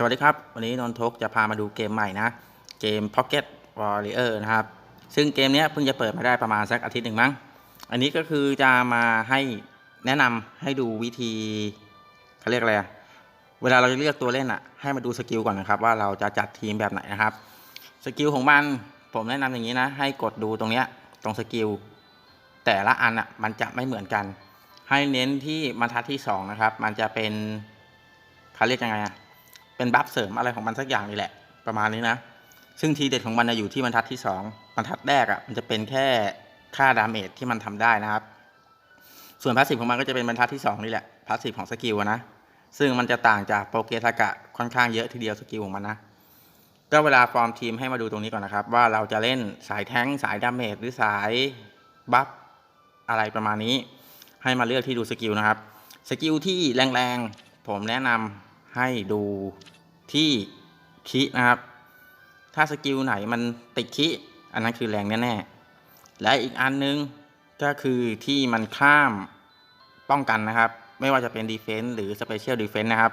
สวัสดีครับ วันนี้นนทกจะพามาดูเกมใหม่นะ เกม Pocket Warrior นะครับ ซึ่งเกมนี้เพิ่งจะเปิดมาได้ประมาณสักอาทิตย์หนึ่งมั้ง อันนี้ก็คือจะมาให้แนะนำให้ดูวิธีเขาเรียกอะไร เวลาเราจะเลือกตัวเล่นอะให้มาดูสกิลก่อนนะครับว่าเราจะจัดทีมแบบไหนนะครับ สกิลของมันผมแนะนำอย่างนี้นะ ให้กดดูตรงเนี้ยตรงสกิลแต่ละอันอะมันจะไม่เหมือนกัน ให้เน้นที่บรรทัดที่สองนะครับ มันจะเป็นเขาเรียกยังไงอะ เป็นบัฟเสริมอะไรของมันสักอย่างนี่แหละ ประมาณนี้นะ ซึ่งทีเด็ดของมันจะอยู่ที่บรรทัดที่สองบรรทัดแรกอะมันจะเป็นแค่ค่าดาเมจที่มันทำได้นะครับ ส่วนพาสซีฟของมันก็จะเป็นบรรทัดที่สองนี่แหละพาสซีฟของสกิลนะ ซึ่งมันจะต่างจากโปรเกสากะค่อนข้างเยอะทีเดียวสกิลของมันนะก็เวลาฟอร์มทีมให้มาดูตรงนี้ก่อนนะครับ ว่าเราจะเล่นสายแท้งสายดาเมจหรือสายบัฟอะไรประมาณนี้ ให้มาเลือกที่ดูสกิลนะครับ สกิลที่แรงๆ ผมแนะนำ ให้ดูที่คินะครับ ถ้าสกิลไหนมันติดคิ อันนั้นคือแรงแน่ๆ และอีกอันนึงก็คือที่มันข้ามป้องกันนะครับ ไม่ว่าจะเป็นดีเฟน s ์หรือสเปเชียลดีเฟน s ์นะครับ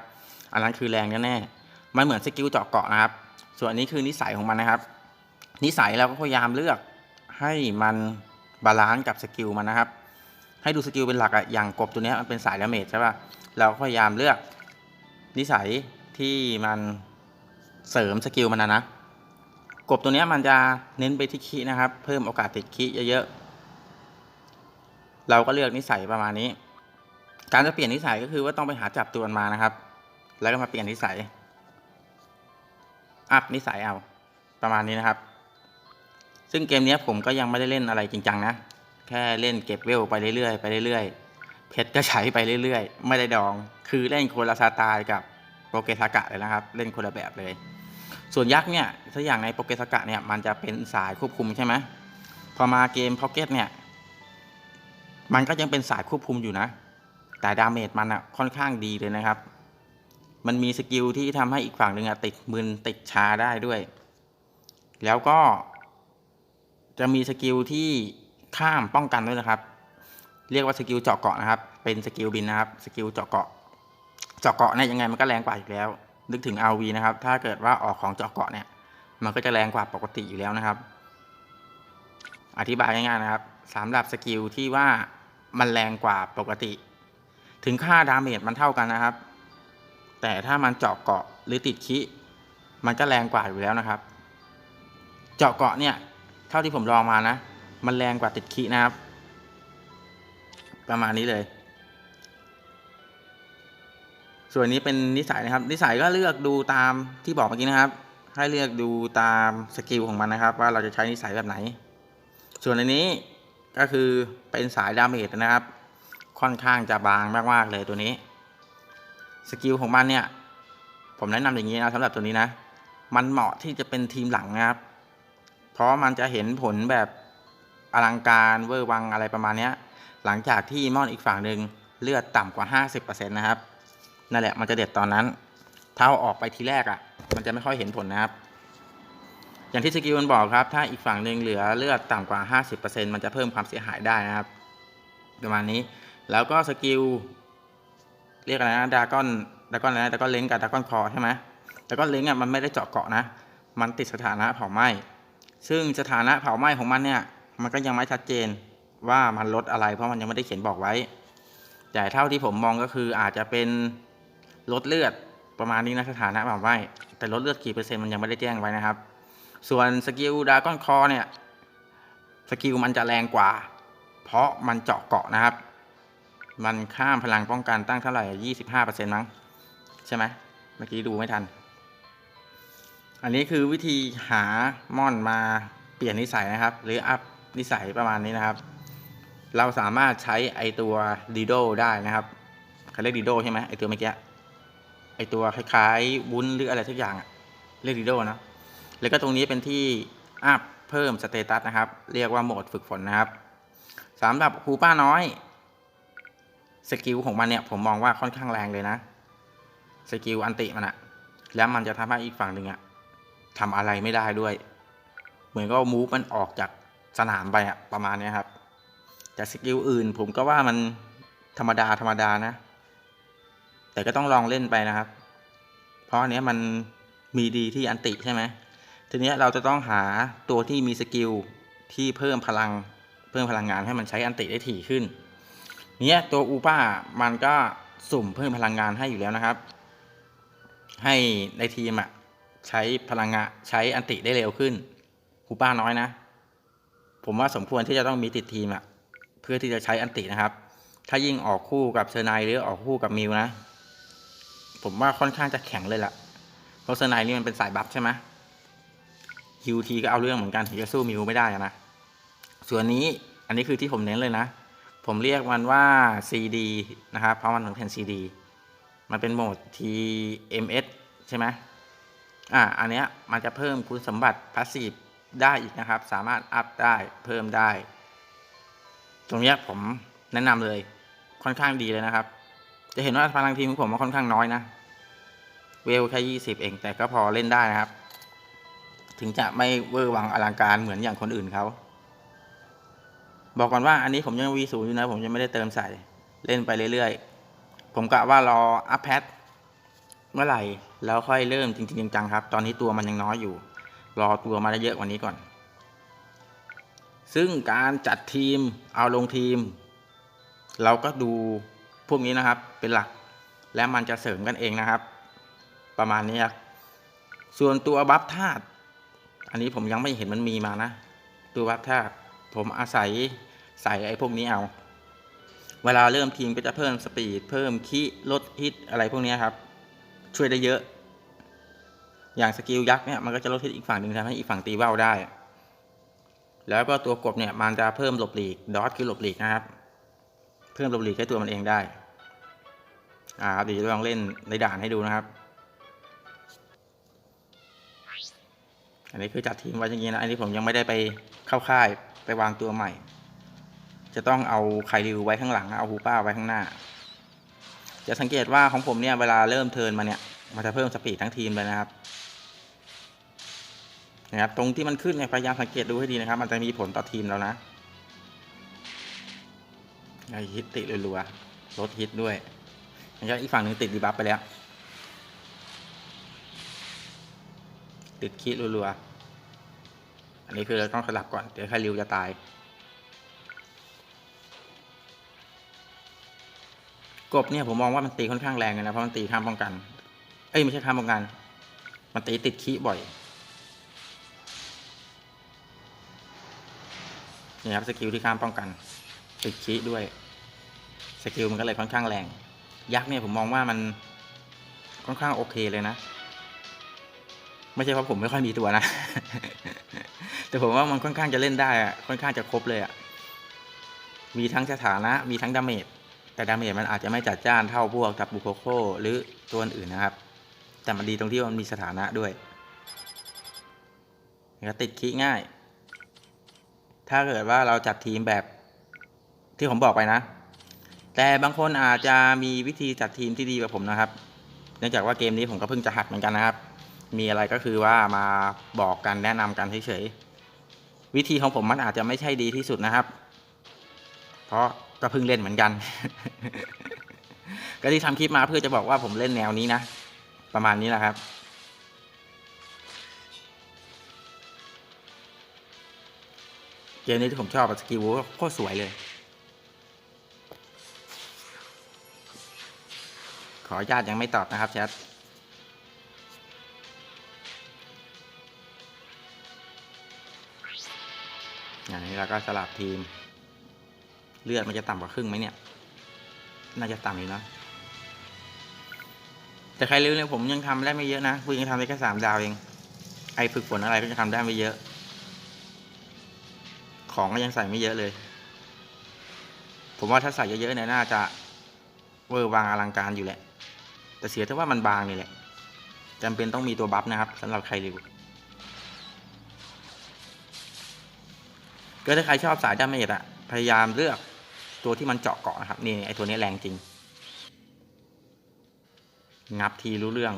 อันนั้นคือแรงแน่ๆ มันเหมือนสกิลเจาะเกาะนะครับ ส่วนอันนี้คือนิสัยของมันนะครับ นิสัยเราก็พยายามเลือกให้มันบาลานซ์กับสกิลมันนะครับ ให้ดูสกิลเป็นหลักอะอย่างกบตัวนี้มันเป็นสายดาเมจใช่ป่ะ เราก็พยายามเลือก นิสัยที่มันเสริมสกิลมันนะนะ กบตัวนี้มันจะเน้นไปที่คีนะครับ เพิ่มโอกาสติดคีเยอะๆ เราก็เลือกนิสัยประมาณนี้ การจะเปลี่ยนนิสัยก็คือว่าต้องไปหาจับตัวมันมานะครับ แล้วก็มาเปลี่ยนนิสัย อัพนิสัยเอา ประมาณนี้นะครับ ซึ่งเกมนี้ผมก็ยังไม่ได้เล่นอะไรจริงจังนะ แค่เล่นเก็บเวลไปเรื่อยๆไปเรื่อยๆ เพชรก็ใช้ไปเรื่อยๆ ไม่ได้ดอง คือเล่นคนละสไตล์กับโปรเกสกะเลยนะครับ เล่นคนละแบบเลย ส่วนยักษ์เนี่ยถ้าอย่างในโปรเกสกะเนี่ยมันจะเป็นสายควบคุมใช่ไหมพอมาเกมพ็อกเก็ตเนี่ยมันก็ยังเป็นสายควบคุมอยู่นะ แต่ดาเมจมันอะค่อนข้างดีเลยนะครับ มันมีสกิลที่ทำให้อีกฝั่งหนึ่งอะติดมึนติดชาได้ด้วย แล้วก็ จะมีสกิลที่ข้ามป้องกันด้วยนะครับ เรียกว่าสกิลเจาะเกาะนะครับ เป็นสกิลบินนะครับ สกิลเจาะเกาะ เจาะเกาะเนี่ยยังไงมันก็แรงกว่าอยู่แล้ว นึกถึง RV นะครับ ถ้าเกิดว่าออกของเจาะเกาะเนี่ย มันก็จะแรงกว่าปกติอยู่แล้วนะครับ อธิบายง่ายๆนะครับสำหรับสกิลที่ว่ามันแรงกว่าปกติ ถึงค่าดาเมจมันเท่ากันนะครับ แต่ถ้ามันเจาะเกาะหรือติดคิมันก็แรงกว่าอยู่แล้วนะครับ เจาะเกาะเนี่ย เท่าที่ผมลองมานะ มันแรงกว่าติดคินะครับ ประมาณนี้เลย ส่วนนี้เป็นนิสัยนะครับ นิสัยก็เลือกดูตามที่บอกเมื่อกี้นะครับ ให้เลือกดูตามสกิลของมันนะครับ ว่าเราจะใช้นิสัยแบบไหน ส่วนอันนี้ก็คือเป็นสายดาเมจนะครับ ค่อนข้างจะบางมากๆเลยตัวนี้ สกิลของมันเนี่ย ผมแนะนำอย่างนี้นะสำหรับตัวนี้นะ มันเหมาะที่จะเป็นทีมหลังนะครับ เพราะมันจะเห็นผลแบบอลังการเวอร์วังอะไรประมาณเนี้ย หลังจากที่มอนอีกฝั่งหนึ่งเลือดต่ำกว่า 50%นะครับนั่นแหละมันจะเด็ดตอนนั้นถ้าออกไปทีแรกอะ่ะ มันจะไม่ค่อยเห็นผลนะครับ อย่างที่สกิลมันบอกครับ ถ้าอีกฝั่งหนึ่งเหลือเลือดต่ำกว่า 50%มันจะเพิ่มความเสียหายได้นะครับประมาณนี้ แล้วก็สกิลเรียกอะไรนะดากอนดากอนอะไรนะดากอนเล้งกับดากอนคอใช่ไหมดากอนเล้งอะมันไม่ได้เจาะเกาะนะ มันติดสถานะเผาไหม้ซึ่งสถานะเผาไหม้ของมันเนี่ย มันก็ยังไม่ชัดเจน ว่ามันลดอะไร เพราะมันยังไม่ได้เขียนบอกไว้ แต่เท่าที่ผมมองก็คืออาจจะเป็นลดเลือดประมาณนี้นะสถานะเผาไหม้แต่ลดเลือดกี่เปอร์เซ็นต์มันยังไม่ได้แจ้งไว้นะครับ ส่วนสกิลดากอนคอเนี่ยสกิลมันจะแรงกว่า เพราะมันเจาะเกาะนะครับ มันข้ามพลังป้องกันตั้งเท่าไหร่ยี่สิบห้าเปอร์เซ็นต์มั้ง ใช่ไหมเมื่อกี้ดูไม่ทัน อันนี้คือวิธีหาม่อนมาเปลี่ยนนิสัยนะครับ หรืออัพนิสัยประมาณนี้นะครับ เราสามารถใช้ไอตัวดีโดได้นะครับเขาเรียกดีโดใช่ไหมไอตัวเมื่อกี้ไอตัวคล้ายๆวุ้นหรืออะไรสักอย่างอะเรียกดีโดนะแล้วก็ตรงนี้เป็นที่อัพเพิ่มสเตตัสนะครับ เรียกว่าโหมดฝึกฝนนะครับสำหรับครูป้าน้อยสกิลของมันเนี่ยผมมองว่าค่อนข้างแรงเลยนะสกิลอันติมันอะแล้วมันจะทำให้อีกฝั่งหนึ่งอะทำอะไรไม่ได้ด้วย เหมือนก็มูฟมันออกจากสนามไปอะประมาณนี้ครับ แต่สกิลอื่น ผมก็ว่ามันธรรมดาธรรมดานะ แต่ก็ต้องลองเล่นไปนะครับ เพราะอันเนี้ยมันมีดีที่อันติใช่ไหมทีเนี้ยเราจะต้องหาตัวที่มีสกิลที่เพิ่มพลังเพิ่มพลังงานให้มันใช้อันติได้ถี่ขึ้น เนี้ยตัวอูป้ามันก็สุ่มเพิ่มพลังงานให้อยู่แล้วนะครับ ให้ในทีมอะใช้พลังงานใช้อันติได้เร็วขึ้นอูป้าน้อยนะ ผมว่าสมควรที่จะต้องมีติดทีมอะ เพื่อที่จะใช้อันตินะครับ ถ้ายิ่งออกคู่กับเซอร์ไนหรือออกคู่กับมิวนะ ผมว่าค่อนข้างจะแข็งเลยล่ะ เพราะเซอร์ไนนี่มันเป็นสายบัฟใช่ไหมฮิวทีก็เอาเรื่องเหมือนกันถึงจะสู้มิวไม่ได้นะ ส่วนนี้อันนี้คือที่ผมเน้นเลยนะ ผมเรียกมันว่า CD นะครับ เพราะมันเป็น CD มันเป็นโหมด TMS ใช่ไหมอ่า อันเนี้ยมันจะเพิ่มคุณสมบัติพาสซีฟได้อีกนะครับ สามารถอัพได้เพิ่มได้ ตรงนี้ผมแนะนำเลยค่อนข้างดีเลยนะครับ จะเห็นว่าพลังทีมของผมมันค่อนข้างน้อยนะ เวลแค่ยี่สิบเองแต่ก็พอเล่นได้นะครับ ถึงจะไม่เวอร์วังอลังการเหมือนอย่างคนอื่นเขา บอกก่อนว่าอันนี้ผมยังวีศูนย์อยู่นะ ผมยังไม่ได้เติมใส่เล่นไปเรื่อยๆ ผมกะว่ารออัพแพทเมื่อไหร่แล้วค่อยเริ่มจริงๆจังๆครับ ตอนนี้ตัวมันยังน้อยอยู่ รอตัวมาได้เยอะกว่านี้ก่อน ซึ่งการจัดทีมเอาลงทีม เราก็ดูพวกนี้นะครับเป็นหลัก และมันจะเสริมกันเองนะครับ ประมาณนี้ครับส่วนตัวบัฟธาตุอันนี้ผมยังไม่เห็นมันมีมานะ ตัวบัฟธาตุผมอาศัยใส่ไอ้พวกนี้เอา เวลาเริ่มทีมก็จะเพิ่มสปีด เพิ่มคีลดฮิตอะไรพวกนี้ครับ ช่วยได้เยอะ อย่างสกิลยักษ์เนี่ยมันก็จะลดฮิตอีกฝั่งหนึ่งทำให้อีกฝั่งตีเบ้าได้ แล้วก็ตัวกบเนี่ยมันจะเพิ่มหลบหลีกดอทคือหลบหลีกนะครับ เพิ่มหลบหลีกให้ตัวมันเองได้อ่าครับเดี๋ยวจะลองเล่นในด่านให้ดูนะครับ อันนี้คือจัดทีมไว้อย่างนี้นะ อันนี้ผมยังไม่ได้ไปเข้าค่ายไปวางตัวใหม่ จะต้องเอาไคริวไว้ข้างหลังเอาฮูป้าไว้ข้างหน้า จะสังเกตว่าของผมเนี่ยเวลาเริ่มเทิร์นมาเนี่ย มันจะเพิ่มสปีดทั้งทีมเลยนะครับ นะครับตรงที่มันขึ้นเนี่ยพยายามสังเกตดูให้ดีนะครับ มันจะมีผลต่อทีมเรานะไอฮิตติรัวๆลดฮิตด้วยแล้วอีกฝั่งหนึ่งติดดีบัฟไปแล้ว ติดคิดรัวๆอันนี้คือเราต้องสลับก่อน เดี๋ยวคาริวจะตาย กบเนี่ยผมมองว่ามันตีค่อนข้างแรงเลยนะเพราะมันตีข้ามป้องกัน เอ้ยไม่ใช่ข้ามป้องกัน มันตีติดขี้บ่อย นี่ครับสกิลที่ข้ามป้องกันติดขี้ด้วยสกิลมันก็เลยค่อนข้างแรง ยักษ์เนี่ยผมมองว่ามันค่อนข้างโอเคเลยนะ ไม่ใช่เพราะผมไม่ค่อยมีตัวนะ แต่ผมว่ามันค่อนข้างจะเล่นได้อะค่อนข้างจะครบเลยอะมีทั้งสถานะ มีทั้งดาเมจแต่ดาเมจมันอาจจะไม่จัดจ้านเท่าพวกกับบุโคโคหรือตัวอื่นนะครับ แต่มันดีตรงที่มันมีสถานะด้วยแล้วก็ติดคิง่าย ถ้าเกิดว่าเราจัดทีมแบบที่ผมบอกไปนะ แต่บางคนอาจจะมีวิธีจัดทีมที่ดีกว่าผมนะครับ เนื่องจากว่าเกมนี้ผมก็เพิ่งจะหัดเหมือนกันนะครับ มีอะไรก็คือว่ามาบอกกันแนะนำกันเฉยๆวิธีของผมมันอาจจะไม่ใช่ดีที่สุดนะครับ เพราะก็เพิ่งเล่นเหมือนกัน ก็ที่ทำคลิปมาเพื่อจะบอกว่าผมเล่นแนวนี้นะ ประมาณนี้แหละครับ เกมนี้ที่ผมชอบสกิลโคตรสวยเลย ขออนุญาตยังไม่ตอบนะครับแชทอย่างนี้เราก็สลับทีม เลือดมันจะต่ำกว่าครึ่งไหมเนี่ย น่าจะต่ำอยู่นะแต่ใครรู้เนี่ยผมยังทำได้ไม่เยอะนะคุณยังทำได้แค่สามดาวเอง ไอฝึกฝนอะไรก็จะทำได้ไม่เยอะ ของก็ยังใส่ไม่เยอะเลย ผมว่าถ้าใส่เยอะๆเนี่ยน่าจะเวอร์วางอลังการอยู่แหละ แต่เสียแต่ว่ามันบางนี่แหละจำเป็นต้องมีตัวบัฟนะครับสำหรับใครริวก็ถ้าใครชอบสายดาเมจอะพยายามเลือกตัวที่มันเจาะเกาะนะครับ นี่ไอตัวนี้แรงจริง งับทีรู้เรื่อง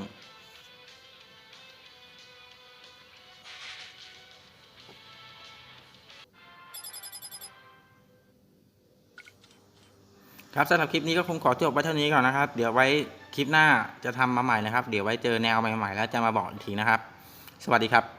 ครับสำหรับคลิปนี้ก็คงขอจบไว้เท่านี้ก่อนนะครับ เดี๋ยวไว้คลิปหน้าจะทำมาใหม่นะครับ เดี๋ยวไว้เจอแนวใหม่ๆ แล้วจะมาบอกอีกทีนะครับ สวัสดีครับ